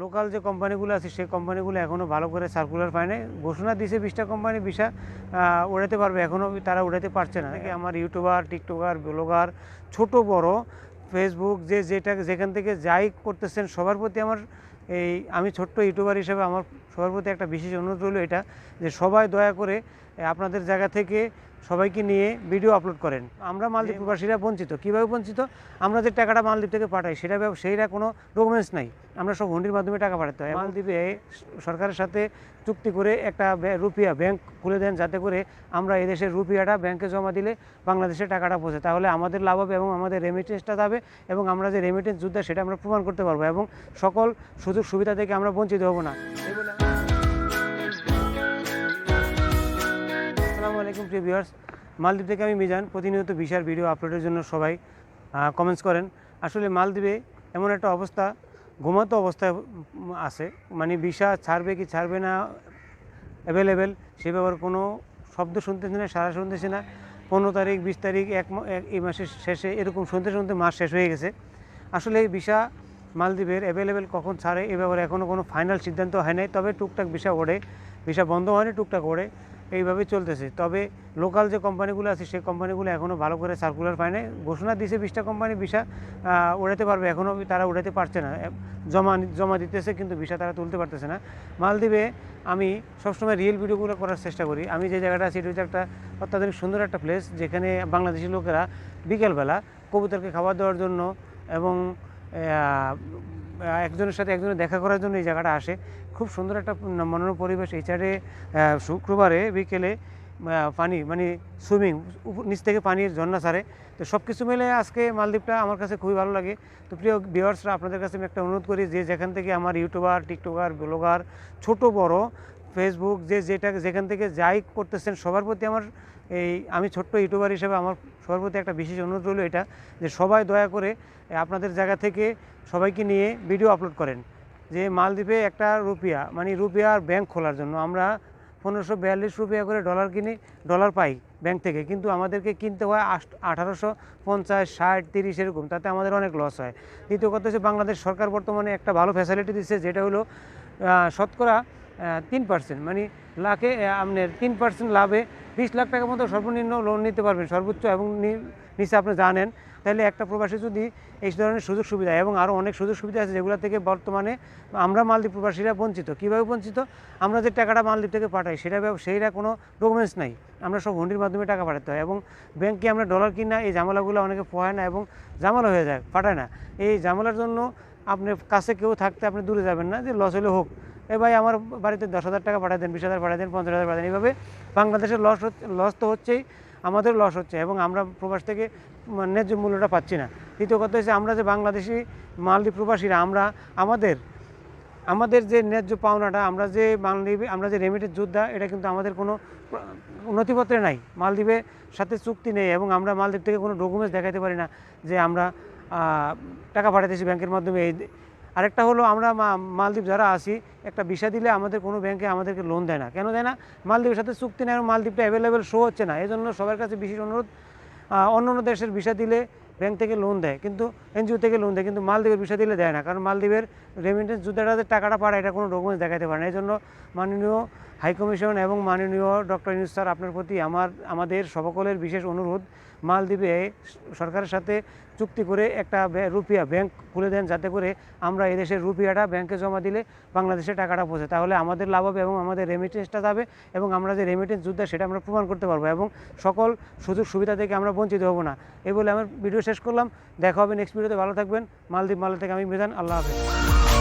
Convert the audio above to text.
Local যে কোম্পানিগুলো আছে, সেই কোম্পানিগুলো এখনও ভালো করে সার্কুলার পায় নাই ঘোষণা দিয়েছে বিশটা কোম্পানি, বিশা উড়াতে পারবে। এখনও তারা উড়াতে পারছে না। আমার ইউটিউবার, টিকটকার, ব্লগার, ছোট, বড় ফেসবুক যে যেটা, যেখান থেকে যাই করতেছেন, সবার প্রতি আমার এই, আমি ছোট্ট ইউটিউবার হিসেবে আমার সবার প্রতি একটা বিশেষ অনুরোধ রইল এটা, যে সবাই দয়া করে আপনাদের জায়গা থেকে সবাইকে নিয়ে ভিডিও আপলোড করেন। আমরা মালদ্বীপ প্রবাসীরা বঞ্চিত। কীভাবে বঞ্চিত? আমরা যে টাকাটা মালদ্বীপ থেকে পাঠাই সেটা সেইটা কোনো ডকুমেন্টস নাই। আমরা সব হুন্ডির মাধ্যমে টাকা পাঠাতে হয়। মালদ্বীপে সরকারের সাথে চুক্তি করে একটা রুপিয়া ব্যাংক খুলে দেন যাতে করে আমরা এদেশের রুপিয়াটা ব্যাংকে জমা দিলে বাংলাদেশে টাকাটা পৌঁছে। তাহলে আমাদের লাভ হবে এবং আমাদের রেমিটেন্সটা যাবে এবং আমরা যে রেমিটেন্স যুদ্ধ সেটা আমরা প্রমাণ করতে পারব এবং সকল সুযোগ সুবিধা থেকে আমরা বঞ্চিত হব না। আলাইকুম প্রিয় ভিউয়ার্স, মালদ্বীপ থেকে আমি মিজান, প্রতিনিয়ত ভিসার ভিডিও আপলোডের জন্য সবাই কমেন্টস করেন। আসলে মালদ্বীপে এমন একটা অবস্থা, ঘুমাতো অবস্থায় আছে। মানে ভিসা ছাড়বে কি ছাড়বে না অ্যাভেলেবেল সে ব্যাপারে কোনো শব্দ শুনতেছে না সারা শুনতেছি না। পনেরো তারিখ, বিশ তারিখ, এক এই মাসের শেষে এরকম শুনতে শুনতে মাস শেষ হয়ে গেছে। আসলে এই ভিসা মালদ্বীপের অ্যাভেলেবেল কখন ছাড়ে, এ ব্যাপারে এখনও কোনো ফাইনাল সিদ্ধান্ত হয় নাই। তবে টুকটাক ভিসা ওড়ে, ভিসা বন্ধ হয়নি, টুকটাক ওড়ে। এইভাবে চলতেছে। তবে লোকাল যে কোম্পানিগুলো আছে, সেই কোম্পানিগুলো এখনও ভালো করে সার্কুলার পায় নাই ঘোষণা দিয়েছে বিশটা কোম্পানি ভিসা উড়াতে পারবে। এখনও তারা উড়াতে পারছে না। জমা জমা দিতেছে কিন্তু ভিসা তারা তুলতে পারতেছে না। মালদ্বীপে আমি সবসময় রিয়েল ভিডিওগুলো করার চেষ্টা করি। আমি যে জায়গাটা আছি, এটা হচ্ছে একটা অত্যাধুনিক সুন্দর একটা প্লেস যেখানে বাংলাদেশি লোকেরা বিকেলবেলা কবুতরকে খাবার দেওয়ার জন্য এবং একজনের সাথে একজনের দেখা করার জন্য এই জায়গাটা আসে। খুব সুন্দর একটা মনোরম পরিবেশ। এছাড়ে শুক্রবারে বিকেলে পানি মানে সুইমিং নিচ থেকে পানির ঝর্ণা সারে তো সব কিছু মিলে আজকে মালদ্বীপটা আমার কাছে খুবই ভালো লাগে। তো প্রিয় ভিউয়ার্সরা আপনাদের কাছে আমি একটা অনুরোধ করি, যে যেখান থেকে আমার ইউটিউবার, টিকটকার, ব্লগার, ছোট, বড় ফেসবুক যে যেটা যেখান থেকে যাই করতেছেন, সবার প্রতি আমার এই, আমি ছোট্ট ইউটিউবার হিসেবে আমার সবার প্রতি একটা বিশেষ অনুরোধ রইল এটা, যে সবাই দয়া করে আপনাদের জায়গা থেকে সবাইকে নিয়ে ভিডিও আপলোড করেন। যে মালদ্বীপে একটা রুপিয়া মানে রুপিয়ার ব্যাংক খোলার জন্য আমরা পনেরোশো বিয়াল্লিশ রুপিয়া করে ডলার কিনে ডলার পাই ব্যাংক থেকে। কিন্তু আমাদেরকে কিনতে হয় আঠারোশো পঞ্চাশ, ষাট, তিরিশ এরকম, তাতে আমাদের অনেক লস হয়। দ্বিতীয় কথা হচ্ছে বাংলাদেশ সরকার বর্তমানে একটা ভালো ফ্যাসিলিটি দিচ্ছে যেটা হলো শতকরা তিন পার্সেন্ট মানে লাখে আপনার তিন পার্সেন্ট লাভে বিশ লাখ টাকার মতো সর্বনিম্ন লোন নিতে পারবেন, সর্বোচ্চ এবং নিচে আপনি জানেন। তাহলে একটা প্রবাসী যদি এই ধরনের সুযোগ সুবিধা এবং আরও অনেক সুযোগ সুবিধা আছে যেগুলো থেকে বর্তমানে আমরা মালদ্বীপ প্রবাসীরা বঞ্চিত। কীভাবে বঞ্চিত? আমরা যে টাকাটা মালদ্বীপ থেকে পাঠাই, সেটা সেইটা কোনো ডকুমেন্টস নাই। আমরা সব হুন্ডির মাধ্যমে টাকা পাঠাতে হয় এবং ব্যাংকে আমরা ডলার কিনা, এই ঝামেলাগুলো অনেকে পোহায় না এবং ঝামেলা হয়ে যায়, পাঠায় না। এই ঝামেলার জন্য আপনার কাছে কেউ থাকতে আপনি দূরে যাবেন না, যে লস হলে হোক। এ ভাই, আমার বাড়িতে দশ হাজার টাকা পাঠায় দেন, বিশ হাজার পাঠায় দেন, পঞ্চাশ হাজার পাঠায় দেন। এইভাবে বাংলাদেশের লস লস তো হচ্ছেই, আমাদের লস হচ্ছে এবং আমরা প্রবাস থেকে মানে ন্যায্য মূল্যটা পাচ্ছি না। দ্বিতীয় কথা হচ্ছে আমরা যে বাংলাদেশি মালদ্বীপ প্রবাসীরা, আমরা আমাদের আমাদের যে ন্যায্য পাওনাটা, আমরা যে মালদ্বীপে আমরা যে রেমিটের যোদ্ধা, এটা কিন্তু আমাদের কোনো নথিপত্রে নাই। মালদ্বীপের সাথে চুক্তি নেই এবং আমরা মালদ্বীপ থেকে কোনো ডকুমেন্টস দেখাতে পারি না যে আমরা টাকা পাঠাতেছি ব্যাংকের মাধ্যমে। এই আরেকটা হলো আমরা মালদ্বীপ যারা আসি, একটা ভিসা দিলে আমাদের কোনো ব্যাংকে আমাদেরকে লোন দেয় না। কেন দেয় না? মালদ্বীপের সাথে চুক্তি নেয় মালদ্বীপটা অ্যাভেলেবেল শো হচ্ছে না। এই জন্য সবার কাছে বিশেষ অনুরোধ অন্য অন্য দেশের ভিসা দিলে ব্যাংক থেকে লোন দেয়, কিন্তু এনজিও থেকে লোন দেয়, কিন্তু মালদ্বীপের বিষয় দিলে দেয় না, কারণ মালদ্বীপের রেমিটেন্স যুদ্ধটা যে টাকাটা পাড়া এটা কোনো ডকুমেন্টস দেখাতে পারে না। এই জন্য মাননীয় হাইকমিশন এবং মাননীয় ডক্টর ইউনুস স্যার আপনার প্রতি আমার, আমাদের সকলের বিশেষ অনুরোধ, মালদ্বীপে সরকারের সাথে চুক্তি করে একটা রুপিয়া ব্যাংক খুলে দেন, যাতে করে আমরা এদেশের রুপিয়াটা ব্যাংকে জমা দিলে বাংলাদেশে টাকাটা পৌঁছে। তাহলে আমাদের লাভ হবে এবং আমাদের রেমিটেন্সটা যাবে এবং আমরা যে রেমিটেন্স যুদ্ধ, সেটা আমরা প্রমাণ করতে পারব এবং সকল সুযোগ সুবিধা থেকে আমরা বঞ্চিত হব না। এই বলে আমার ভিডিও শেষ করলাম। দেখা হবে নেক্সট ভিডিওতে ভালো থাকবেন। মালদ্বীপ মালা থেকে আমি মেদান আল্লাহ হাফেজ।